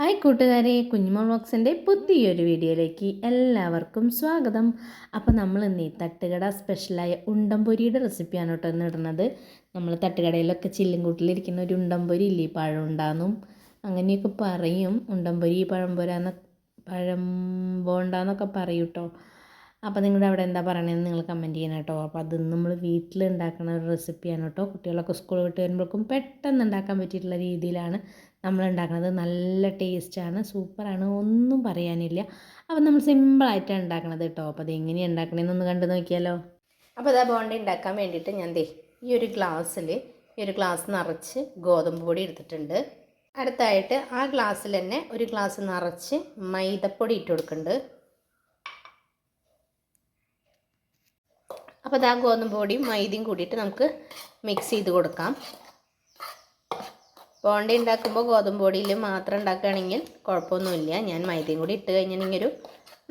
Hi കൂട്ടുകാരെ കുഞ്ഞുമോൾ ബോക്സിന്റെ പുതിയൊരു വീഡിയോയിലേക്ക് എല്ലാവർക്കും സ്വാഗതം. അപ്പോൾ നമ്മൾ ഇന്ന് ഈ തട്ടുകട സ്പെഷ്യലായ ഉണ്ടംപൊരിയുടെ റെസിപ്പിയാണ് കേട്ടോ ഇന്ന് ഇടുന്നത്. നമ്മൾ തട്ടുകടയിലൊക്കെ ചില്ലുംകൂട്ടിലിരിക്കുന്ന ഒരു ഉണ്ടംപൊരി ഇല്ലേ പഴം ഉണ്ടാകും അങ്ങനെയൊക്കെ പറയും. ഉണ്ടംപൊരി പഴംപൊരാന്ന് പഴം ബോണ്ടാന്നൊക്കെ പറയും അപ്പോൾ നിങ്ങളുടെ അവിടെ എന്താ പറയണതെന്ന് നിങ്ങൾ കമന്റ് ചെയ്യണം കേട്ടോ. അപ്പോൾ അത് നമ്മൾ വീട്ടിൽ ഉണ്ടാക്കുന്ന ഒരു റെസിപ്പിയാണ് കേട്ടോ. കുട്ടികളൊക്കെ സ്കൂൾ വിട്ട് വരുമ്പോഴേക്കും പെട്ടെന്ന് ഉണ്ടാക്കാൻ പറ്റിയിട്ടുള്ള രീതിയിലാണ് നമ്മൾ ഉണ്ടാക്കുന്നത് നല്ല ടേസ്റ്റാണ് സൂപ്പറാണ് ഒന്നും പറയാനില്ല. അപ്പോൾ നമ്മൾ സിമ്പിളായിട്ടാണ് ഉണ്ടാക്കുന്നത് കേട്ടോ. അപ്പോൾ അത് എങ്ങനെയാണ് ഉണ്ടാക്കണതെന്നൊന്ന് കണ്ടു നോക്കിയാലോ. അപ്പോൾ അതാ ബോണ്ട ഉണ്ടാക്കാൻ വേണ്ടിയിട്ട് ഞാൻ ദേ ഈ ഒരു ഗ്ലാസ്സിൽ ഈ ഒരു ഗ്ലാസ് നിറച്ച് ഗോതമ്പ് പൊടി എടുത്തിട്ടുണ്ട്. അടുത്തായിട്ട് ആ ഗ്ലാസ്സിൽ തന്നെ ഒരു ഗ്ലാസ് നിറച്ച് മൈദപ്പൊടി ഇട്ട് കൊടുക്കുന്നുണ്ട്. അപ്പോൾ ഇതാ ഗോതമ്പ് പൊടിയും മൈദയും കൂടിയിട്ട് നമുക്ക് മിക്സ് ചെയ്ത് കൊടുക്കാം. ബോണ്ട ഉണ്ടാക്കുമ്പോൾ ഗോതമ്പ് പൊടിയിൽ മാത്രം ഉണ്ടാക്കുകയാണെങ്കിൽ കുഴപ്പമൊന്നുമില്ല. ഞാൻ മൈദയും കൂടി ഇട്ട് കഴിഞ്ഞിട്ടുണ്ടെങ്കിൽ ഒരു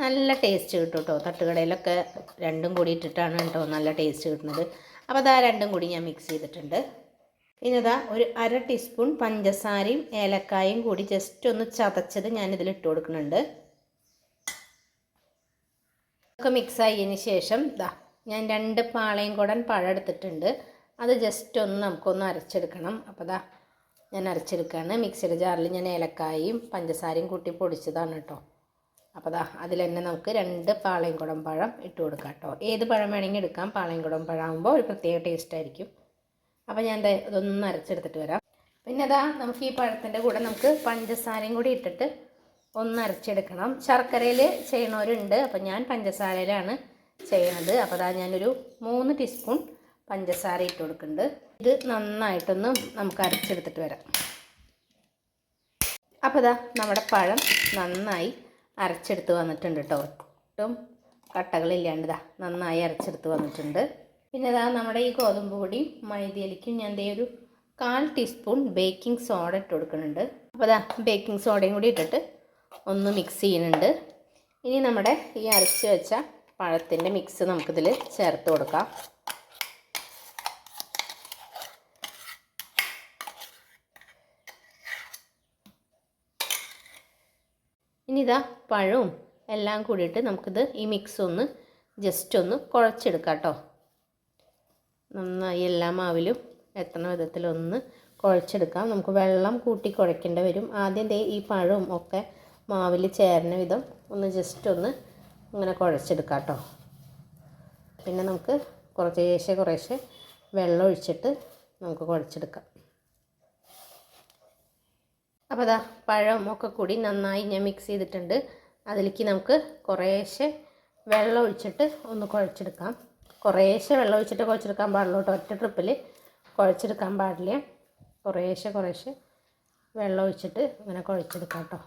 നല്ല ടേസ്റ്റ് കിട്ടും കേട്ടോ. തട്ടുകടയിലൊക്കെ രണ്ടും കൂടി ഇട്ടിട്ടാണ് കേട്ടോ നല്ല ടേസ്റ്റ് കിട്ടുന്നത്. അപ്പോൾ അതാ രണ്ടും കൂടി ഞാൻ മിക്സ് ചെയ്തിട്ടുണ്ട്. ഇനിതാ ഒരു അര ടീസ്പൂൺ പഞ്ചസാരയും ഏലക്കായും കൂടി ജസ്റ്റ് ഒന്ന് ചതച്ചത് ഞാനിതിൽ ഇട്ട് കൊടുക്കുന്നുണ്ട്. ഒക്കെ മിക്സ് ആയതിന് ശേഷം ദാ ഞാൻ രണ്ട് പാളയും കൂടൻ പഴം എടുത്തിട്ടുണ്ട്. അത് ജസ്റ്റ് ഒന്ന് നമുക്കൊന്ന് അരച്ചെടുക്കണം. അപ്പോൾ ദാ ഞാൻ അരച്ചെടുക്കുകയാണ് മിക്സിയുടെ ജാറിൽ ഞാൻ ഏലക്കായും പഞ്ചസാരയും കൂട്ടി പൊടിച്ചതാണ് കേട്ടോ. അപ്പോൾ ദാ അതിൽ തന്നെ നമുക്ക് രണ്ട് പാളയും കുടം പഴം ഇട്ട് കൊടുക്കാം കേട്ടോ. ഏത് പഴം വേണമെങ്കിൽ എടുക്കാം. പാളയും കുടം പഴം ആകുമ്പോൾ ഒരു പ്രത്യേക ടേസ്റ്റ് ആയിരിക്കും. അപ്പോൾ ഞാൻ ഇതൊന്ന് അരച്ചെടുത്തിട്ട് വരാം. പിന്നെ അതാ നമുക്ക് ഈ പഴത്തിന്റെ കൂടെ നമുക്ക് പഞ്ചസാരയും കൂടി ഇട്ടിട്ട് ഒന്ന് അരച്ചെടുക്കണം. ശർക്കരയിൽ ചെയ്യണവരുണ്ട്. അപ്പോൾ ഞാൻ പഞ്ചസാരയിലാണ് ചെയ്യണത്. അപ്പോൾ അതാ ഞാനൊരു മൂന്ന് ടീസ്പൂൺ പഞ്ചസാര ഇട്ട് കൊടുക്കുന്നുണ്ട്. ഇത് നന്നായിട്ടൊന്ന് നമുക്ക് അരച്ചെടുത്തിട്ട് വരാം. അപ്പോൾ ഇതാ നമ്മുടെ പഴം നന്നായി അരച്ചെടുത്ത് വന്നിട്ടുണ്ട് കേട്ടോ ഒട്ടും കട്ടകളില്ലാണ്ടിതാ നന്നായി അരച്ചെടുത്ത് വന്നിട്ടുണ്ട്. പിന്നെ ഇതാ നമ്മുടെ ഈ ഗോതമ്പ് പൊടിയും മൈദയിലേക്കും ഞാൻ ദേ ഒരു കാൽ ടീസ്പൂൺ ബേക്കിംഗ് സോഡ ഇട്ട് കൊടുക്കുന്നുണ്ട്. അപ്പോൾ ഇതാ ബേക്കിംഗ് സോഡയും കൂടി ഇട്ടിട്ട് ഒന്ന് മിക്സ് ചെയ്യുന്നുണ്ട്. ഇനി നമ്മുടെ ഈ അരച്ച് വെച്ച പഴത്തിന്റെ മിക്സ് നമുക്കിതിൽ ചേർത്ത് കൊടുക്കാം. ഇനി ഇതാ പഴവും എല്ലാം കൂടിയിട്ട് നമുക്കിത് ഈ മിക്സ് ഒന്ന് ജസ്റ്റ് ഒന്ന് കുഴച്ചെടുക്കാം കേട്ടോ. നന്നായി എല്ലാ മാവിലും എത്തണ വിധത്തിലൊന്ന് കുഴച്ചെടുക്കാം. നമുക്ക് വെള്ളം കൂട്ടി കുഴക്കേണ്ടി വരും. ആദ്യം ദേ ഈ പഴവും ഒക്കെ മാവിൽ ചേരുന്ന വിധം ഒന്ന് ജസ്റ്റ് ഒന്ന് ഇങ്ങനെ കുഴച്ചെടുക്കാം കേട്ടോ പിന്നെ നമുക്ക് കുറേശ്ശെ കുറേശ്ശെ വെള്ളം ഒഴിച്ചിട്ട് നമുക്ക് കുഴച്ചെടുക്കാം. അപ്പോൾ അതാ പഴം ഒക്കെ കൂടി നന്നായി ഞാൻ മിക്സ് ചെയ്തിട്ടുണ്ട്. അതിലേക്ക് നമുക്ക് കുറേശ്ശെ വെള്ളം ഒഴിച്ചിട്ട് ഒന്ന് കുഴച്ചെടുക്കാം. കുറേശ്ശെ വെള്ളം ഒഴിച്ചിട്ട് കുഴച്ചെടുക്കാൻ പാടുള്ളൂ കേട്ടോ. ഒറ്റ ട്രിപ്പിൽ കുഴച്ചെടുക്കാൻ പാടില്ല. കുറേശ്ശെ കുറേശ്ശെ വെള്ളം ഒഴിച്ചിട്ട് അങ്ങനെ കുഴച്ചെടുക്കാം കേട്ടോ.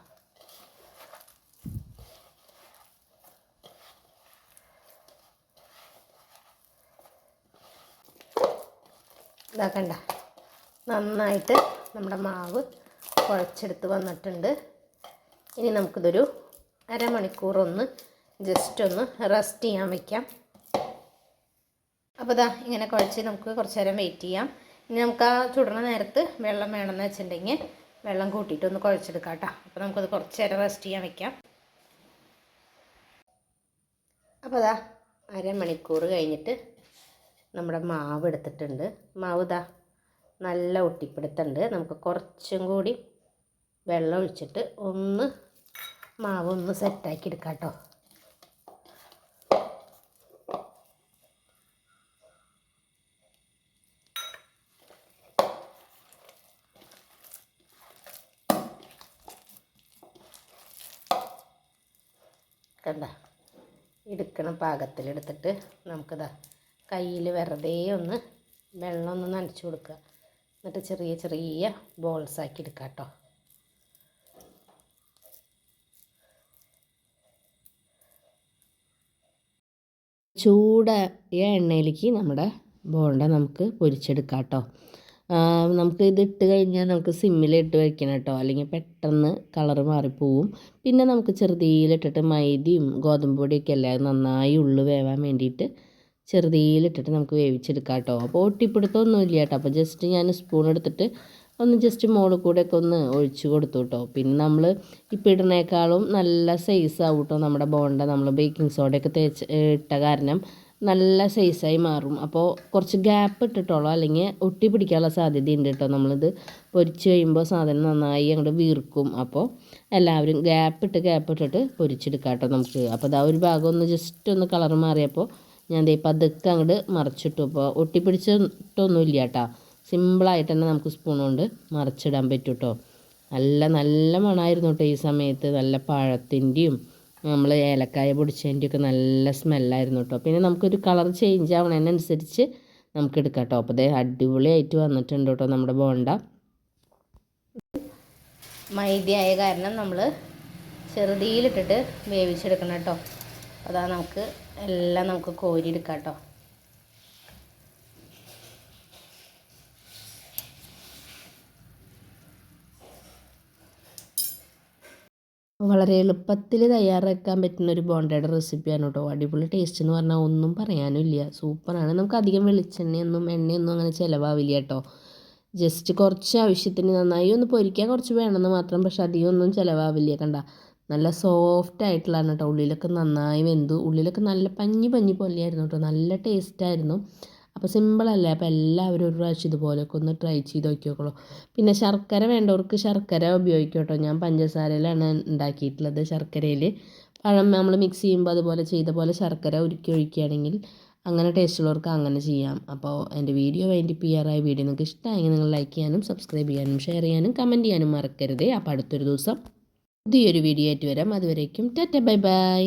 ഇതാക്കണ്ട. നന്നായിട്ട് നമ്മുടെ മാവ് കുഴച്ചെടുത്ത് വന്നിട്ടുണ്ട്. ഇനി നമുക്കിതൊരു അരമണിക്കൂറൊന്ന് ജസ്റ്റ് ഒന്ന് റെസ്റ്റ് ചെയ്യാൻ വയ്ക്കാം അപ്പോൾ ഇതാ ഇങ്ങനെ കുഴച്ച് നമുക്ക് കുറച്ച് നേരം വെയിറ്റ് ചെയ്യാം. ഇനി നമുക്ക് ആ ചുടണ നേരത്ത് വെള്ളം വേണമെന്ന് വെച്ചിട്ടുണ്ടെങ്കിൽ വെള്ളം കൂട്ടിയിട്ട് ഒന്ന് കുഴച്ചെടുക്കാം കേട്ടോ. അപ്പോൾ നമുക്കത് കുറച്ച് നേരം റെസ്റ്റ് ചെയ്യാൻ വയ്ക്കാം അപ്പോൾ അതാ അരമണിക്കൂർ കഴിഞ്ഞിട്ട് നമ്മുടെ മാവ് എടുത്തിട്ടുണ്ട്. മാവ് ഇതാ നല്ല ഒട്ടിപ്പിടുത്തുണ്ട്. നമുക്ക് കുറച്ചും കൂടി വെള്ളം ഒഴിച്ചിട്ട് ഒന്ന് മാവ് ഒന്ന് സെറ്റാക്കി എടുക്കാം കേട്ടോ കണ്ട എടുക്കണ പാകത്തിലെടുത്തിട്ട് നമുക്കിതാ കയ്യിൽ വെറുതെ ഒന്ന് വെള്ളം ഒന്ന് നനച്ചു കൊടുക്കുക. എന്നിട്ട് ചെറിയ ചെറിയ ബോൾസ് ആക്കി എടുക്കുക കേട്ടോ. ചൂടായ എണ്ണയിലേക്ക് നമ്മുടെ ബോണ്ട നമുക്ക് പൊരിച്ചെടുക്കാം കേട്ടോ. നമുക്ക് ഇത് ഇട്ട് കഴിഞ്ഞാൽ നമുക്ക് സിമ്മിൽ ഇട്ട് വയ്ക്കണം കേട്ടോ. അല്ലെങ്കിൽ പെട്ടെന്ന് കളറ് മാറിപ്പോവും. പിന്നെ നമുക്ക് ചെറുതീലിട്ടിട്ട് മൈദയും ഗോതമ്പ് പൊടിയൊക്കെ അല്ലേ നന്നായി ഉള്ളു വേവാൻ വേണ്ടിയിട്ട് ചെറുതീയിലിട്ടിട്ട് നമുക്ക് വേവിച്ചെടുക്കാം കേട്ടോ. അപ്പോൾ ഒട്ടിപ്പിടുത്തമൊന്നുമില്ല കേട്ടോ അപ്പോൾ ജസ്റ്റ് ഞാൻ സ്പൂൺ എടുത്തിട്ട് ഒന്ന് ജസ്റ്റ് മുകളിൽ കൂടെയൊക്കെ ഒന്ന് ഒഴിച്ചു കൊടുത്തു കേട്ടോ. പിന്നെ നമ്മൾ ഇപ്പം ഇടുന്നേക്കാളും നല്ല സൈസ് ആവും കേട്ടോ നമ്മുടെ ബോണ്ട. നമ്മൾ ബേക്കിംഗ് സോഡയൊക്കെ തേച്ച് ഇട്ട കാരണം നല്ല സൈസായി മാറും. അപ്പോൾ കുറച്ച് ഗ്യാപ്പ് ഇട്ടിട്ടോളോ. അല്ലെങ്കിൽ ഒട്ടി പിടിക്കാനുള്ള സാധ്യതയുണ്ട് കേട്ടോ. നമ്മളിത് പൊരിച്ച് കഴിയുമ്പോൾ സാധനം നന്നായി അങ്ങോട്ട് വീർക്കും. അപ്പോൾ എല്ലാവരും ഗ്യാപ്പ് ഇട്ട് ഗ്യാപ്പ് ഇട്ടിട്ട് പൊരിച്ചെടുക്കാം കേട്ടോ നമുക്ക്. അപ്പോൾ അതാ ഒരു ഭാഗം ഒന്ന് ജസ്റ്റ് ഒന്ന് കളർ മാറിയപ്പോൾ ഞാൻ ദേ പതുക്കെ അങ്ങോട്ട് മറിച്ചിട്ടു. അപ്പോൾ ഒട്ടിപ്പിടിച്ചിട്ടൊന്നുമില്ല കേട്ടോ സിമ്പിളായിട്ട് തന്നെ നമുക്ക് സ്പൂൺ കൊണ്ട് മറിച്ചിടാൻ പറ്റും കേട്ടോ നല്ല നല്ല മണമായിരുന്നു കേട്ടോ ഈ സമയത്ത്. നല്ല പഴത്തിന്റെയും നമ്മൾ ഏലക്കായ പൊടിച്ചതിന്റെയൊക്കെ നല്ല സ്മെല്ലായിരുന്നു കേട്ടോ പിന്നെ നമുക്കൊരു കളർ ചേഞ്ച് ആവണതിനനുസരിച്ച് നമുക്ക് എടുക്കാം കേട്ടോ അപ്പോൾ അടിപൊളിയായിട്ട് വന്നിട്ടുണ്ട് കേട്ടോ നമ്മുടെ ബോണ്ട. മൈദയായ കാരണം നമ്മൾ ചെറുതിയിലിട്ടിട്ട് വേവിച്ചെടുക്കണം കേട്ടോ. അതാ നമുക്ക് എല്ലാം നമുക്ക് കോരിയെടുക്കാം കേട്ടോ വളരെ എളുപ്പത്തിൽ തയ്യാറാക്കാൻ പറ്റുന്ന ഒരു ബോണ്ടയുടെ റെസിപ്പിയാണ് കേട്ടോ. അടിപൊളി ടേസ്റ്റ് എന്ന് പറഞ്ഞാൽ ഒന്നും പറയാനില്ല സൂപ്പറാണ് നമുക്ക് അധികം വെളിച്ചെണ്ണയൊന്നും എണ്ണയൊന്നും അങ്ങനെ ചിലവാവില്ല കേട്ടോ. ജസ്റ്റ് കുറച്ച് ആവശ്യത്തിന് നന്നായി ഒന്ന് പൊരിക്കാൻ കുറച്ച് വേണമെന്ന് മാത്രം പക്ഷെ അധികം ഒന്നും ചിലവാവില്ല. കണ്ട? നല്ല സോഫ്റ്റ് ആയിട്ടുള്ളതാണ് കേട്ടോ ഉള്ളിലൊക്കെ നന്നായി വെന്തു. ഉള്ളിലൊക്കെ നല്ല പഞ്ഞി പഞ്ഞി പോലെയായിരുന്നു കേട്ടോ നല്ല ടേസ്റ്റായിരുന്നു അപ്പോൾ സിമ്പിളല്ലേ അപ്പോൾ എല്ലാവരും ഒരു പ്രാവശ്യം ഇതുപോലെയൊക്കെ ഒന്ന് ട്രൈ ചെയ്ത് നോക്കിയോക്കോളൂ പിന്നെ ശർക്കര വേണ്ടവർക്ക് ശർക്കര ഉപയോഗിക്കും കേട്ടോ ഞാൻ പഞ്ചസാരയിലാണ് ഉണ്ടാക്കിയിട്ടുള്ളത് ശർക്കരയിൽ പഴം നമ്മൾ മിക്സ് ചെയ്യുമ്പോൾ അതുപോലെ ചെയ്ത പോലെ ശർക്കര ഉരുക്കി ഒഴിക്കുകയാണെങ്കിൽ അങ്ങനെ ടേസ്റ്റുള്ളവർക്ക് അങ്ങനെ ചെയ്യാം. അപ്പോൾ എന്റെ വീഡിയോ വേണ്ടി പി ആർ വീഡിയോ നിങ്ങൾക്ക് ഇഷ്ടമായെങ്കിൽ നിങ്ങൾ ലൈക്ക് ചെയ്യാനും സബ്സ്ക്രൈബ് ചെയ്യാനും ഷെയർ ചെയ്യാനും കമന്റ് ചെയ്യാനും മറക്കരുതേ. അപ്പോൾ അടുത്തൊരു ദിവസം പുതിയൊരു വീഡിയോ ആയിട്ട് വരാം. അതുവരേക്കും ടാറ്റ ബൈ ബൈ.